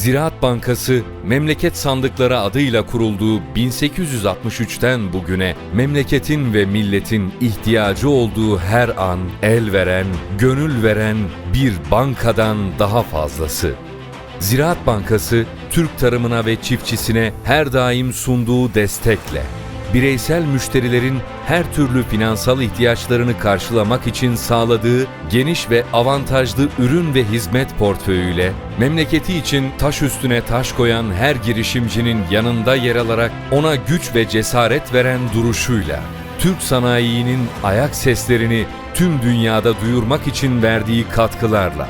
Ziraat Bankası, memleket sandıkları adıyla kurulduğu 1863'ten bugüne memleketin ve milletin ihtiyacı olduğu her an el veren, gönül veren bir bankadan daha fazlası. Ziraat Bankası, Türk tarımına ve çiftçisine her daim sunduğu destekle, bireysel müşterilerin her türlü finansal ihtiyaçlarını karşılamak için sağladığı geniş ve avantajlı ürün ve hizmet portföyüyle, memleketi için taş üstüne taş koyan her girişimcinin yanında yer alarak ona güç ve cesaret veren duruşuyla, Türk sanayinin ayak seslerini tüm dünyada duyurmak için verdiği katkılarla,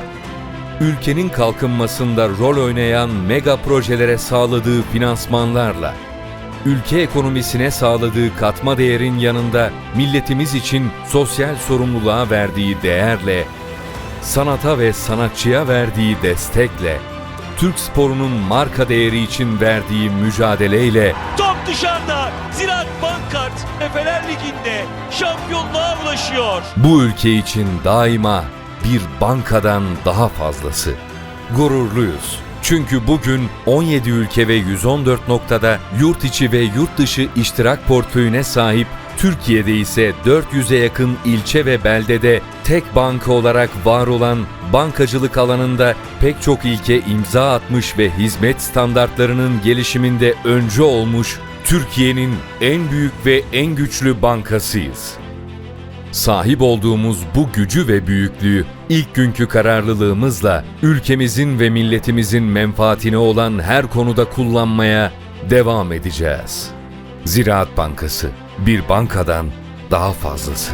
ülkenin kalkınmasında rol oynayan mega projelere sağladığı finansmanlarla, ülke ekonomisine sağladığı katma değerin yanında milletimiz için sosyal sorumluluğa verdiği değerle, sanata ve sanatçıya verdiği destekle, Türk sporunun marka değeri için verdiği mücadeleyle Top dışarıda. Ziraat Bankart Efeler Ligi'nde şampiyonluğa ulaşıyor. bu ülke için daima bir bankadan daha fazlası. Gururluyuz. Çünkü bugün 17 ülke ve 114 noktada yurt içi ve yurt dışı iştirak portföyüne sahip Türkiye'de ise 400'e yakın ilçe ve beldede tek banka olarak var olan bankacılık alanında pek çok ilke imza atmış ve hizmet standartlarının gelişiminde öncü olmuş Türkiye'nin en büyük ve en güçlü bankasıyız. Sahip olduğumuz bu gücü ve büyüklüğü ilk günkü kararlılığımızla ülkemizin ve milletimizin menfaatine olan her konuda kullanmaya devam edeceğiz. Ziraat Bankası bir bankadan daha fazlası.